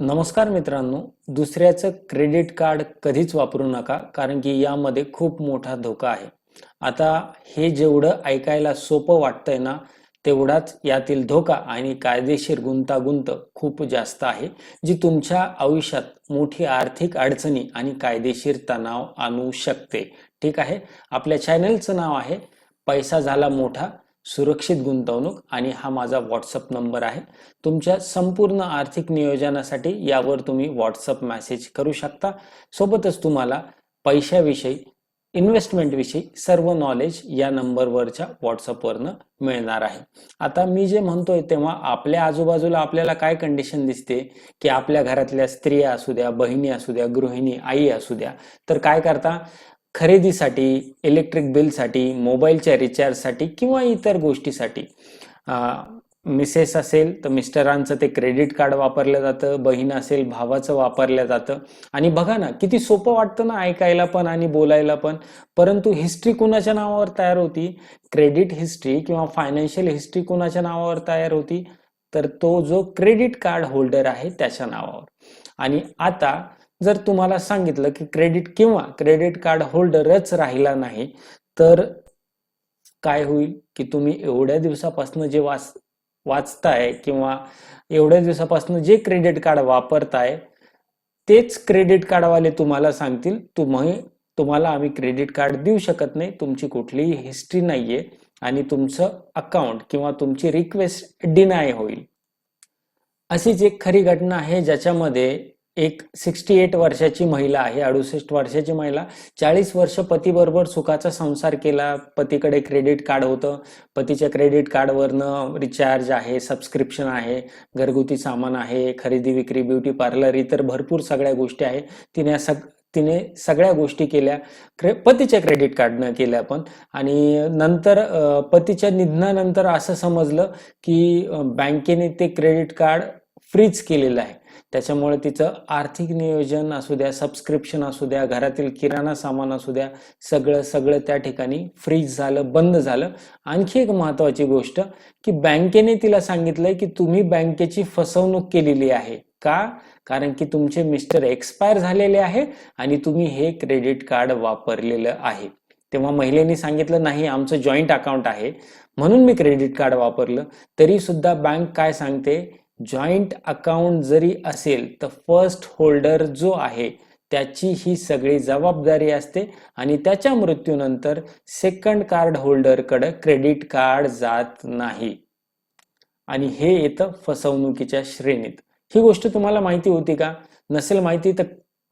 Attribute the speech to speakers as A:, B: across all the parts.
A: नमस्कार मित्रांनो दुसऱ्याचं क्रेडिट कार्ड कधीच वापरू नका कारण की यामध्ये खूप मोठा धोका आहे. आता हे जेवढं ऐकायला सोपं वाटतंय ना तेवढाच यातील धोका आणि कायदेशीर गुंतागुंत खूप जास्त आहे जी तुमच्या आयुष्यात मोठी आर्थिक अडचणी आणि कायदेशीर तणाव आणू शकते. ठीक आहे? आपल्या चॅनलचं नाव आहे पैसा झाला मोठा. सुरक्षित गुंतवणूक आणि हा माझा व्हॉट्सअप नंबर आहे. तुमच्या संपूर्ण आर्थिक नियोजनासाठी यावर तुम्ही व्हॉट्सअप मेसेज करू शकता. सोबतच तुम्हाला पैशाविषयी इन्व्हेस्टमेंटविषयी सर्व नॉलेज या नंबरवरच्या व्हॉट्सअपवरनं मिळणार आहे. आता मी जे म्हणतोय तेव्हा आपल्या आजूबाजूला आपल्याला काय कंडिशन दिसते? की आपल्या घरातल्या स्त्रिया असू द्या बहिणी असू द्या गृहिणी आई असू द्या तर काय करता? खरेदीसाठी इलेक्ट्रिक बिलसाठी मोबाईलच्या रिचार्जसाठी किंवा इतर गोष्टीसाठी. मिसेस असेल तर मिस्टरांचं ते क्रेडिट कार्ड वापरलं जातं बहीण असेल भावाचं वापरलं जातं. आणि बघा ना किती सोपं वाटतं ना ऐकायला पण आणि बोलायला पण. परंतु हिस्ट्री कुणाच्या नावावर तयार होती? क्रेडिट हिस्ट्री किंवा फायनान्शियल हिस्ट्री कुणाच्या नावावर तयार होती? तर तो जो क्रेडिट कार्ड होल्डर आहे त्याच्या नावावर. आणि आता जर तुम्हाला सांगितलं की क्रेडिट किंवा क्रेडिट कार्ड होल्डरच राहिला नाही तर काय होईल की तुम्ही एवढ्या दिवसापासून जे वाच वाचताय किंवा एवढ्या दिवसापासून जे क्रेडिट कार्ड वापरताय तेच क्रेडिट कार्डवाले तुम्हाला सांगतील तुम्ही तुम्हाला आम्ही क्रेडिट कार्ड देऊ शकत नाही तुमची कुठलीही हिस्ट्री नाहीये आणि तुमचं अकाउंट किंवा तुमची रिक्वेस्ट डिनाय होईल. अशीच एक खरी घटना आहे ज्याच्यामध्ये एक सिक्स्टी एट वर्षाची महिला आहे अडुसष्ट वर्षाची महिला. चाळीस वर्ष पतीबरोबर सुखाचा संसार केला. पतीकडे क्रेडिट कार्ड होतं. पतीच्या क्रेडिट कार्डवरनं रिचार्ज आहे सबस्क्रिप्शन आहे घरगुती सामान आहे खरेदी विक्री ब्युटी पार्लर इतर भरपूर सगळ्या गोष्टी आहे. तिने सग तिने सगळ्या गोष्टी केल्या. क्रे पतीच्या क्रेडिट कार्डनं केल्या पण. आणि नंतर पतीच्या निधनानंतर असं समजलं की बँकेने ते क्रेडिट कार्ड फ्रीज केलेलं आहे. त्याच्यामुळे तिचं आर्थिक नियोजन असू द्या सबस्क्रिप्शन असू द्या घरातील किराणा सामान असू द्या सगळं सगळं त्या ठिकाणी फ्रीज झालं बंद झालं. आणखी एक महत्वाची गोष्ट की बँकेने तिला सांगितलंय की तुम्ही बँकेची फसवणूक केलेली आहे. का? कारण की तुमचे मिस्टर एक्सपायर झालेले आहे आणि तुम्ही हे क्रेडिट कार्ड वापरलेलं आहे. तेव्हा महिलेने सांगितलं नाही आमचं जॉईंट अकाउंट आहे. म्हणून मी क्रेडिट कार्ड वापरलं. तरी सुद्धा बँक काय सांगते? जॉईंट अकाउंट जरी असेल तर फर्स्ट होल्डर जो आहे त्याची ही सगळी जबाबदारी असते आणि त्याच्या मृत्यूनंतर सेकंड कार्ड होल्डरकडं क्रेडिट कार्ड जात नाही. आणि हे येतं फसवणुकीच्या श्रेणीत. ही गोष्ट तुम्हाला माहिती होती का? नसेल माहिती तर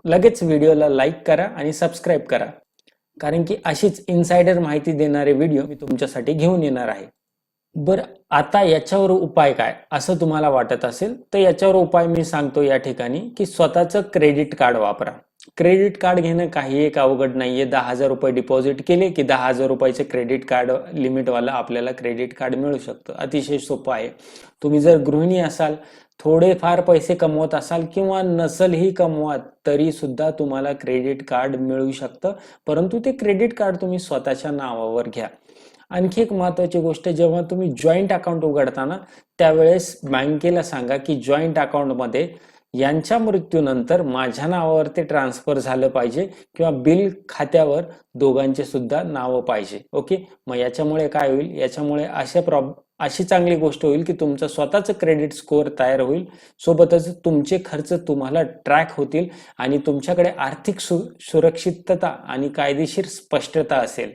A: लगेच व्हिडिओला लाईक करा आणि सबस्क्राईब करा. कारण की अशीच इन्सायडर माहिती देणारे व्हिडिओ मी तुमच्यासाठी घेऊन येणार आहे. बर आता याच्यावर उपाय काय? असं तुम्हाला वाटत असेल तर याच्यावर उपाय मी सांगतो या ठिकाणी की स्वतःचं क्रेडिट कार्ड वापरा. क्रेडिट कार्ड घेणं काही एक अवघड नाहीये. दहा हजार रुपये डिपॉझिट केले की दहा हजार रुपयाचे क्रेडिट कार्ड लिमिटवाला आपल्याला क्रेडिट कार्ड मिळू शकतं. अतिशय सोपं आहे. तुम्ही जर गृहिणी असाल थोडेफार पैसे कमवत असाल किंवा नसलही कमवत तरी सुद्धा तुम्हाला क्रेडिट कार्ड मिळू शकतं. परंतु ते क्रेडिट कार्ड तुम्ही स्वतःच्या नावावर घ्या. आणखी एक महत्वाची गोष्ट जेव्हा तुम्ही जॉईंट अकाउंट उघडताना त्यावेळेस बँकेला सांगा की जॉईंट अकाउंटमध्ये यांच्या मृत्यूनंतर माझ्या नावावर ते ट्रान्सफर झालं पाहिजे किंवा बिल खात्यावर दोघांचे सुद्धा नावं पाहिजे. ओके? मग याच्यामुळे काय होईल? याच्यामुळे अशा प्रॉब अशी चांगली गोष्ट होईल की तुमचा स्वतःचं क्रेडिट स्कोअर तयार होईल. सोबतच तुमचे खर्च तुम्हाला ट्रॅक होतील आणि तुमच्याकडे आर्थिक सु सुरक्षितता आणि कायदेशीर स्पष्टता असेल.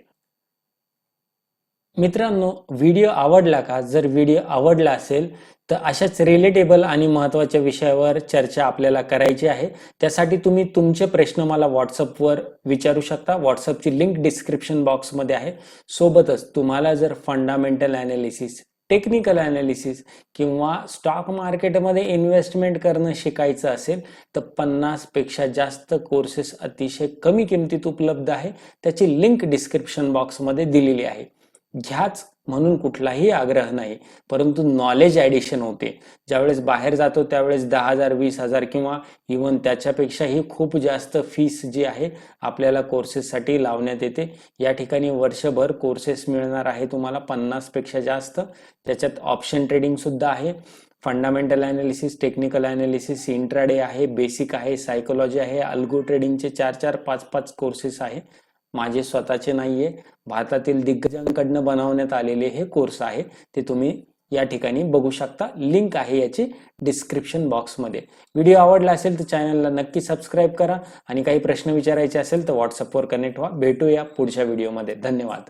A: मित्रांनो व्हिडिओ आवडला का? जर व्हिडिओ आवडला असेल तर अशाच रिलेटेबल आणि महत्त्वाच्या विषयावर चर्चा आपल्याला करायची आहे. त्यासाठी तुम्ही तुमचे प्रश्न मला व्हॉट्सअपवर विचारू शकता. व्हॉट्सअपची लिंक डिस्क्रिप्शन बॉक्समध्ये आहे. सोबतच तुम्हाला जर फंडामेंटल ॲनालिसिस टेक्निकल ॲनालिसिस किंवा स्टॉक मार्केटमध्ये इन्व्हेस्टमेंट करणं शिकायचं असेल तर पन्नासपेक्षा जास्त कोर्सेस अतिशय कमी किमतीत उपलब्ध आहे. त्याची लिंक डिस्क्रिप्शन बॉक्समध्ये दिलेली आहे. घ्याच म्हणून कुठलाही आग्रह नाही. परंतु नॉलेज ॲडिशन होते. ज्यावेळेस बाहेर जातो त्यावेळेस दहा हजार वीस हजार किंवा इवन त्याच्यापेक्षाही खूप जास्त फीस जी आहे आपल्याला कोर्सेससाठी लावण्यात येते. या ठिकाणी वर्षभर कोर्सेस मिळणार आहे तुम्हाला पन्नासपेक्षा जास्त. त्याच्यात ऑप्शन ट्रेडिंगसुद्धा आहे. Fundamental analysis technical analysis intraday आहे बेसिक आहे सायकोलॉजी आहे अल्गो ट्रेडिंगचे चार चार पाच पाच कोर्सेस आहे. माझे स्वतःचे नाहीये. भारतातील दिग्गजांकडनं बनवण्यात आलेले हे कोर्स आहे. ते तुम्ही या ठिकाणी बघू शकता. लिंक आहे याची डिस्क्रिप्शन बॉक्समध्ये व्हिडिओ आवडला असेल तर चॅनलला नक्की सबस्क्राईब करा. आणि काही प्रश्न विचारायचे असेल तर व्हॉट्सअपवर कनेक्ट व्हा. भेटूया पुढच्या व्हिडिओमध्ये धन्यवाद.